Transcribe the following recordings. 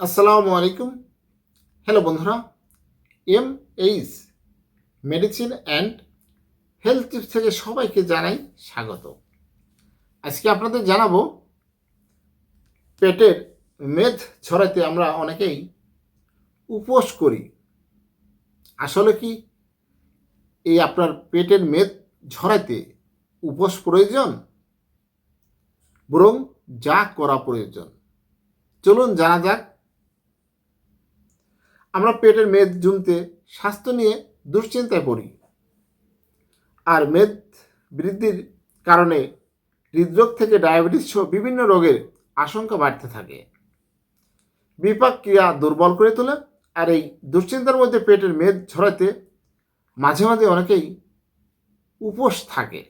আসসালামু আলাইকুম। হ্যালো বন্ধুরা। M H medicine and health tips থেকে সবাইকে জানাই স্বাগত। আজকে আপনাদের জানাব, পেটের মেদ ছড়াতে আমরা অনেকেই উপোস করি। আসলে কি এই আপনার পেটের মেদ ঝরাতে উপোস প্রয়োজন? বরং যা করা প্রয়োজন। চলুন জানা যাক আমরা পেটের মেদ জমতে স্বাস্থ্য নিয়ে দুশ্চিন্তায় পড়ি। আর মেদ বৃদ্ধির কারণে হৃদরোগ থেকে ডায়াবেটিস সহ বিভিন্ন রোগের আশঙ্কা বাড়তে থাকে। বিপাক ক্রিয়া দুর্বল করে তোলে আর এই দুশ্চিন্তার মধ্যে পেটের মেদ ছড়াতে মাঝে মাঝে অনেকেই উপোস থাকে।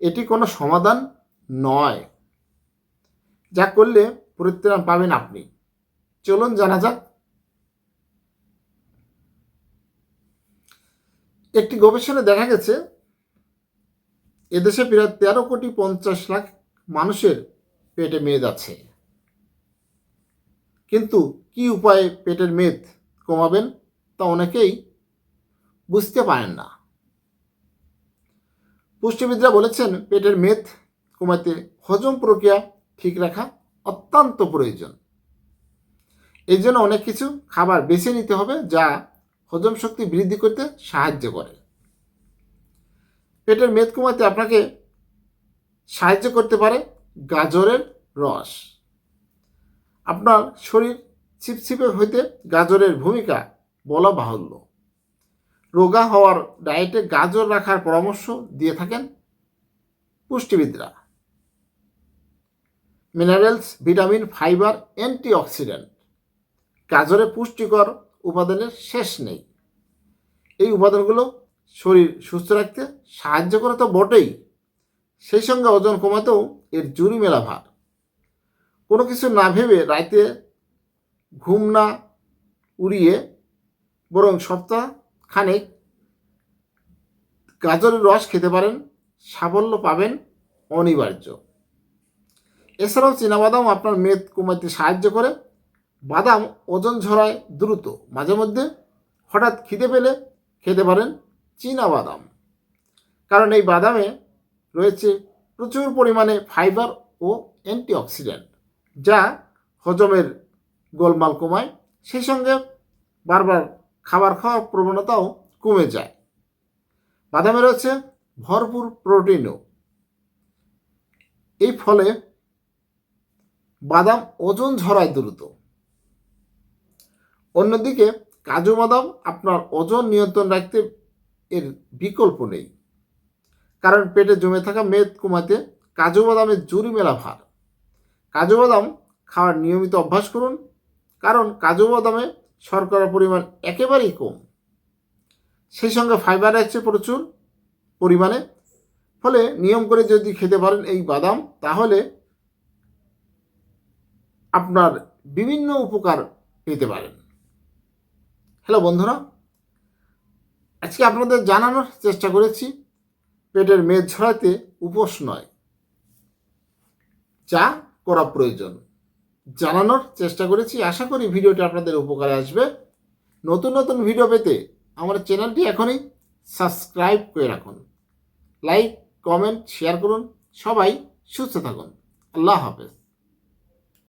এটি কোনো সমাধান নয়। যা করলে পরিত্রাণ পাবেন আপনি। চলুন জানা যাক একটি গবেষণায় দেখা গেছে, এদেশে প্রায় তেরো কোটি পঞ্চাশ লাখ মানুষের পেটে মেদ আছে। কিন্তু কি উপায়ে পেটের মেদ কমাবেন তা অনেকেই বুঝতে পারেন না। পুষ্টিবিদরা বলেছেন, পেটের মেদ কমাতে হজম প্রক্রিয়া ঠিক রাখা অত্যন্ত প্রয়োজন। এই জন্য অনেক কিছু খাবার বেছে নিতে হবে যা হজম শক্তি বৃদ্ধি করতে সাহায্য করে। পেটের মেদ কমাতে আপনাকে সাহায্য করতে পারে গাজরের রস। আপনার শরীর ছিপছিপে হইতে গাজরের ভূমিকা বলা বাহুল্য। রোগা হওয়ার ডায়েটে গাজর রাখার পরামর্শ দিয়ে থাকেন পুষ্টিবিদরা। Minerals, vitamin, fibre, antioxidant. গাজরে পুষ্টিকর উপাদানের শেষ নেই। এই উপাদানগুলো শরীর সুস্থ রাখতে সাহায্য করে তো বটেই। সেই সঙ্গে ওজন কমাতেও এর জুরি মেলা ভার। কোনো কিছু না ভেবে রাতে ঘুম না উড়িয়ে বরং সপ্তাহ খানেক গাজরের রস খেতে পারেন, সাফল্য পাবেন অনিবার্য। এছাড়াও চীনাবাদাম আপনার মেদ কমাতে সাহায্য করে বাদাম ওজন ঝরায় দ্রুত। মাঝে মধ্যে হঠাৎ খিদে পেলে খেতে পারেন চীনা বাদাম। কারণ এই বাদামে রয়েছে প্রচুর পরিমাণে ফাইবার ও অ্যান্টিঅক্সিডেন্ট, যা হজমের গোলমাল কমায়। সেই সঙ্গে বারবার খাবার খাওয়ার প্রবণতাও কমে যায়। বাদামে রয়েছে ভরপুর প্রোটিনও। এই ফলে বাদাম ওজন ঝরায় দ্রুত। অন্যদিকে কাজু বাদাম আপনার ওজন নিয়ন্ত্রণ রাখতে এর বিকল্প নেই। কারণ পেটে জমে থাকা মেদ কমাতে কাজু বাদামের জুরি মেলা ভার। কাজু বাদাম খাওয়ার নিয়মিত অভ্যাস করুন, কারণ কাজু বাদামে শর্করার পরিমাণ একেবারেই কম। সেই সঙ্গে ফাইবার আছে প্রচুর পরিমাণে, ফলে নিয়ম করে যদি খেতে পারেন এই বাদাম, তাহলে আপনার বিভিন্ন উপকার পেতে পারেন। হ্যালো বন্ধুরা, আজকে আপনাদের জানানোর চেষ্টা করেছি পেটের মেদ ঝরাতে উপোস নয় যা করা প্রয়োজন। জানানোর চেষ্টা করেছি, আশা করি ভিডিওটি আপনাদের উপকারে আসবে। নতুন নতুন ভিডিও পেতে আমার চ্যানেলটি এখনই সাবস্ক্রাইব করে রাখুন। লাইক, কমেন্ট, শেয়ার করুন। সবাই সুস্থ থাকুন। আল্লাহ হাফেজ।